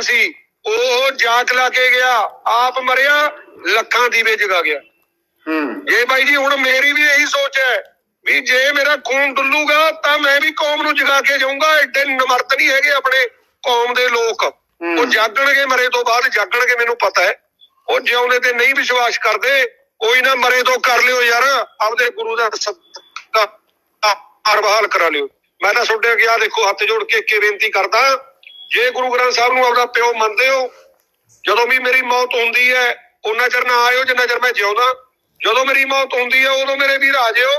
ਨੌਜਵਾਨ ਸੀ ਉਹ ਜਾਕ ਲਾ ਕੇ ਗਿਆ ਆਪ ਮਰਿਆ ਲੱਖਾਂ ਦੀਵੇ ਜਗਾ ਗਿਆ ਹੂੰ ਇਹ ਬਾਈ ਜੀ ਹੁਣ ਮੇਰੀ ਵੀ ਇਹੀ ਸੋਚ ਹੈ ਵੀ ਜੇ ਮੇਰਾ ਖੂਨ ਡੁੱਲੂਗਾ ਤਾਂ ਮੈਂ ਵੀ ਕੌਮ ਨੂੰ ਜਗਾ ਕੇ ਜਾਊਂਗਾ ਐਡੇ ਨਮਰਤ ਨਹੀਂ ਹੈਗੇ ਆਪਣੇ ਕੌਮ ਦੇ ਲੋਕ ਉਹ ਜਾਗਣਗੇ ਮਰੇ ਤੋਂ ਬਾਅਦ ਜਾਗਣਗੇ ਮੈਨੂੰ ਪਤਾ ਹੈ ਉਹ ਜਿਉਂਦੇ ਤੇ ਨਹੀਂ ਵਿਸ਼ਵਾਸ ਕਰਦੇ ਕੋਈ ਨਾ ਮਰੇ ਤੋਂ ਕਰ ਲਿਓ ਯਾਰ ਆਪਦੇ ਗੁਰੂ ਦਾ ਸਦਕਾ ਹਰਵਾਲ ਕਰਾ ਲਿਓ ਮੈਂ ਤਾਂ ਤੁਹਾਡੇ ਅੱਗੇ ਆ ਦੇਖੋ ਹੱਥ ਜੋੜ ਕੇ ਇੱਕ ਹੀ ਬੇਨਤੀ ਕਰਦਾ ਜੇ ਗੁਰੂ ਗ੍ਰੰਥ ਸਾਹਿਬ ਨੂੰ ਆਪਦਾ ਪਿਓ ਮੰਨਦੇ ਹੋ, ਜਦੋਂ ਵੀ ਮੇਰੀ ਮੌਤ ਹੁੰਦੀ ਹੈ ਉਹਨਾਂ ਚਿਰ ਨਾ ਆਇਓ, ਜਿੰਨਾ ਚਿਰ ਮੈਂ ਜਿਉਂਦਾ। ਜਦੋਂ ਮੇਰੀ ਮੌਤ ਹੁੰਦੀ ਹੈ, ਉਦੋਂ ਮੇਰੇ ਵੀਰ ਆ ਜਿਓ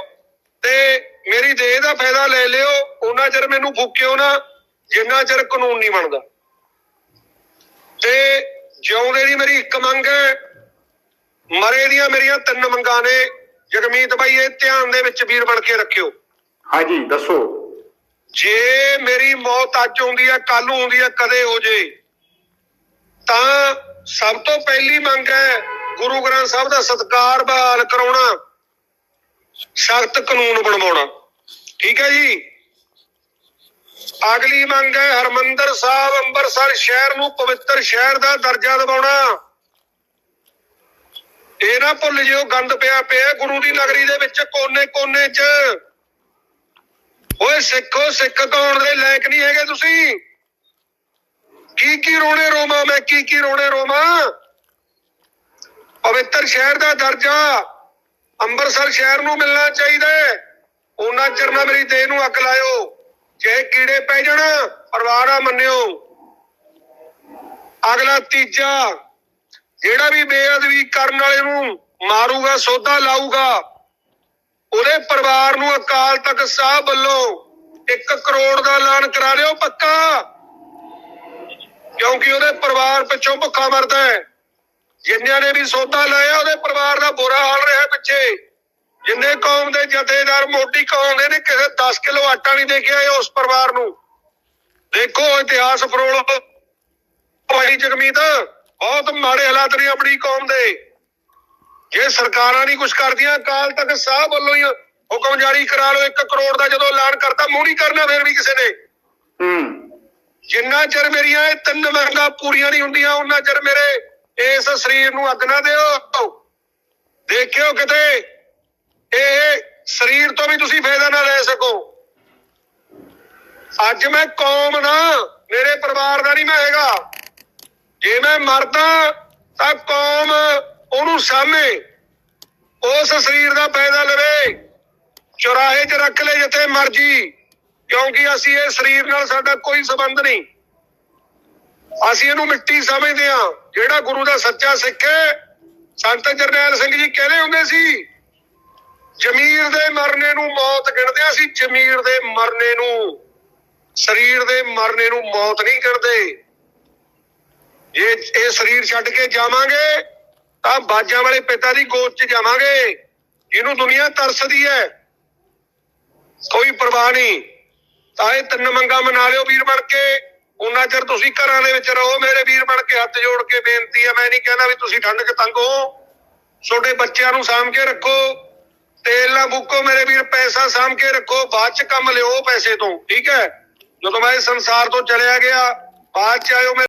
ਤੇ ਮੇਰੀ ਦੇਹ ਦਾ ਫਾਇਦਾ ਲੈ ਲਿਓ ਉਹਨਾਂ ਚਿਰ ਮੈਨੂੰ ਫੂਕਿਓ ਨਾ, ਜਿੰਨਾ ਚਿਰ ਕਾਨੂੰਨ ਨਹੀਂ ਬਣਦਾ। ਤੇ ਜਿਉਂਦੇ ਦੀ ਮੇਰੀ ਇੱਕ ਮੰਗ ਹੈ, ਮਰੇ ਦੀਆਂ ਮੇਰੀਆਂ ਤਿੰਨ ਮੰਗਾਂ ਨੇ, ਜਗਮੀਤ ਬਾਈ, ਇਹ ਧਿਆਨ ਦੇ ਵਿੱਚ ਵੀਰ ਬਣ ਕੇ ਰੱਖਿਓ। ਹਾਂਜੀ, ਦੱਸੋ। ਜੇ ਮੇਰੀ ਮੌਤ ਅੱਜ ਆਉਂਦੀ ਹੈ ਕੱਲ ਨੂੰ ਹੁੰਦੀ ਹੈ ਕਦੇ ਹੋ ਜੇ, ਤਾਂ ਸਭ ਤੋਂ ਪਹਿਲੀ ਮੰਗ ਹੈ, ਗੁਰੂ ਗ੍ਰੰਥ ਸਾਹਿਬ ਦਾ ਸਤਕਾਰ ਬਹਾਲ ਕਰਾਉਣਾ ਸਖਤ ਕਾਨੂੰਨ ਬਣਵਾਉਣਾ। ਠੀਕ ਹੈ ਜੀ? ਅਗਲੀ ਮੰਗ ਹੈ, ਹਰਮੰਦਰ ਸਾਹਿਬ ਅੰਮ੍ਰਿਤਸਰ ਸ਼ਹਿਰ ਨੂੰ ਪਵਿੱਤਰ ਸ਼ਹਿਰ ਦਾ ਦਰਜਾ ਦਿਵਾਉਣਾ। ਇਹ ਨਾ ਭੁੱਲ ਜਿਓ, ਗੰਦ ਪਿਆ ਪਿਆ ਗੁਰੂ ਦੀ ਨਗਰੀ ਦੇ ਵਿੱਚ ਕੋਨੇ-ਕੋਨੇ 'ਚ। ਸਿੱਖੋ, ਸਿੱਖ ਕੌਣ ਦੇ ਲਾਇਕ ਨਹੀਂ ਹੈਗੇ ਤੁਸੀਂ? ਕੀ ਕੀ ਰੋਣੇ ਰੋਮਾ ਮੈਂ? ਕੀ ਕੀ ਰੋਣੇ ਰੋਮਾ ਪਵਿੱਤਰ ਸ਼ਹਿਰ ਦਾ ਦਰਜਾ। ਅੰਮ੍ਰਿਤਸਰ ਸ਼ਹਿਰ ਨੂੰ ਮਿਲਣਾ ਚਾਹੀਦਾ ਹੈ। ਉਹਨਾਂ ਚਿਰ ਨਾ ਮੇਰੀ ਦੇਹ ਨੂੰ ਅੱਗ ਲਾਇਓ। ਜੇ ਕੀੜੇ ਪੈ ਜਾਣ ਪਰਵਾਹ ਮੰਨਿਓ। ਅਗਲਾ ਤੀਜਾ, ਜਿਹੜਾ ਵੀ ਬੇਅਦਬੀ ਕਰਨ ਵਾਲੇ ਨੂੰ ਮਾਰੂਗਾ, ਸੋਧਾ ਲਾਊਗਾ, ਉਹਦੇ ਪਰਿਵਾਰ ਨੂੰ ਅਕਾਲ ਤਖਤ ਸਾਹਿਬ ਵੱਲੋਂ 1 ਕਰੋੜ ਦਾ ਐਲਾਨ ਕਰਾ ਲਿਓ ਪੱਕਾ। ਕਿਉਂਕਿ ਉਹਦੇ ਪਰਿਵਾਰ ਪਿੱਛੋਂ ਭੁੱਖਾ ਮਰਦਾ ਹੈ। ਜਿੰਨਿਆਂ ਨੇ ਵੀ ਸੌਦਾ ਲਾਇਆ, ਉਹਦੇ ਪਰਿਵਾਰ ਦਾ ਬੁਰਾ ਹਾਲ ਰਿਹਾ ਪਿੱਛੇ। ਜਿੰਨੇ ਕੌਮ ਦੇ ਜਥੇਦਾਰ ਮੋਢੀ ਕੌਮ ਨੇ, ਕਿਸੇ 10 ਕਿਲੋ ਆਟਾ ਨਹੀਂ ਦੇਖਿਆ ਉਸ ਪਰਿਵਾਰ ਨੂੰ। ਦੇਖੋ, ਇਤਿਹਾਸ ਫਰੋਲ ਭਾਈ ਜਗਮੀਤ, ਬਹੁਤ ਮਾੜੇ ਹਾਲਾਤ ਨੇ ਆਪਣੀ ਕੌਮ ਦੇ। ਜੇ ਸਰਕਾਰਾਂ ਨਹੀਂ ਕੁਝ ਕਰਦੀਆਂ, ਅਕਾਲ ਤਖਤ ਸਾਹ ਵੱਲੋਂ ਹੀ ਹੁਕਮ ਜਾਰੀ ਕਰਾ ਲਓ 1 ਕਰੋੜ ਦਾ ਜਦੋਂ ਐਲਾਨ ਕਰਤਾ ਮੂੰਹ ਨਹੀਂ ਕਰਨਾ ਫੇਰ ਵੀ ਕਿਸੇ ਨੇ। ਹੂੰ। ਜਿੰਨਾ ਚਿਰ ਮੇਰੀਆਂ ਇਹ ਤਿੰਨ ਮੰਗਾਂ ਪੂਰੀਆਂ ਨਹੀਂ ਹੁੰਦੀਆਂ ਉਹਨਾਂ ਚਿਰ ਮੇਰੇ ਇਸ ਸਰੀਰ ਨੂੰ ਅੱਗ ਨਾ ਦਿਓ। ਦੇਖਿਓ ਕਿਤੇ ਇਹ ਸਰੀਰ ਤੋਂ ਵੀ ਤੁਸੀਂ ਫਾਇਦਾ ਨਾ ਲੈ ਸਕੋ। ਅੱਜ ਮੈਂ ਕੌਮ ਨਾ ਮੇਰੇ ਪਰਿਵਾਰ ਦਾ ਨਹੀਂ ਮੈਂ ਹੈਗਾ। ਜੇ ਮੈਂ ਮਰਦਾ ਤਾਂ ਕੌਮ ਉਹਨੂੰ ਸਾਹਮਣੇ ਉਸ ਸਰੀਰ ਦਾ ਫਾਇਦਾ ਲਵੇ। ਚੁਰਾਹੇ 'ਚ ਰੱਖ ਲੈ ਜਿੱਥੇ ਮਰਜ਼ੀ, ਕਿਉਂਕਿ ਅਸੀਂ ਇਹ ਸਰੀਰ ਨਾਲ ਸਾਡਾ ਕੋਈ ਸੰਬੰਧ ਨਹੀਂ। ਅਸੀਂ ਇਹਨੂੰ ਮਿੱਟੀ ਸਮਝਦੇ ਹਾਂ। ਜਿਹੜਾ ਗੁਰੂ ਦਾ ਸੱਚਾ ਸਿੱਖ ਹੈ, ਸੰਤ ਜਰਨੈਲ ਸਿੰਘ ਜੀ ਕਹਿੰਦੇ ਹੁੰਦੇ ਸੀ, ਜ਼ਮੀਰ ਦੇ ਮਰਨੇ ਨੂੰ ਮੌਤ ਗਿਣਦੇ ਅਸੀਂ, ਜ਼ਮੀਰ ਦੇ ਮਰਨੇ ਨੂੰ, ਸਰੀਰ ਦੇ ਮਰਨੇ ਨੂੰ ਮੌਤ ਨਹੀਂ ਗਿਣਦੇ। ਜੇ ਇਹ ਸਰੀਰ ਛੱਡ ਕੇ ਜਾਵਾਂਗੇ, ਤਾਂ ਬਾਜਾਂ ਵਾਲੇ ਪਿਤਾ ਦੀ ਗੋਦ 'ਚ ਜਾਵਾਂਗੇ। ਜਿਹਨੂੰ ਦੁਨੀਆ ਤਰਸਦੀ ਹੈ ਕੋਈ ਪਰਵਾਹ ਨਹੀਂ। ਤਾਂ ਇਹ ਤਿੰਨ ਮੰਗਾਂ ਮਨਾ ਲਿਓ ਵੀਰ ਬਣ ਕੇ। ਉਹਨਾਂ ਚਿਰ ਤੁਸੀਂ ਘਰਾਂ ਦੇ ਵਿੱਚ ਰਹੋ। ਮੇਰੇ ਵੀਰ ਬਣ ਕੇ ਹੱਥ ਜੋੜ ਕੇ ਬੇਨਤੀ ਹੈ ਮੈਂ ਨਹੀਂ ਕਹਿੰਦਾ ਵੀ ਤੁਸੀਂ ਠੰਡ ਕੇ ਤੰਗ ਹੋ। ਛੋਟੇ ਬੱਚਿਆਂ ਨੂੰ ਸਾਂਭ ਕੇ ਰੱਖੋ। ਤੇਲ ਨਾ ਬੁੱਕੋ ਮੇਰੇ ਵੀਰ, ਪੈਸਾ ਸਾਂਭ ਕੇ ਰੱਖੋ। ਬਾਅਦ ਚ ਕੰਮ ਲਿਓ ਪੈਸੇ ਤੋਂ, ਠੀਕ ਹੈ? ਜਦੋਂ ਮੈਂ ਇਸ ਸੰਸਾਰ ਤੋਂ ਚਲਿਆ ਗਿਆ, ਬਾਅਦ ਚ ਆਇਓ ਮੇਰੇ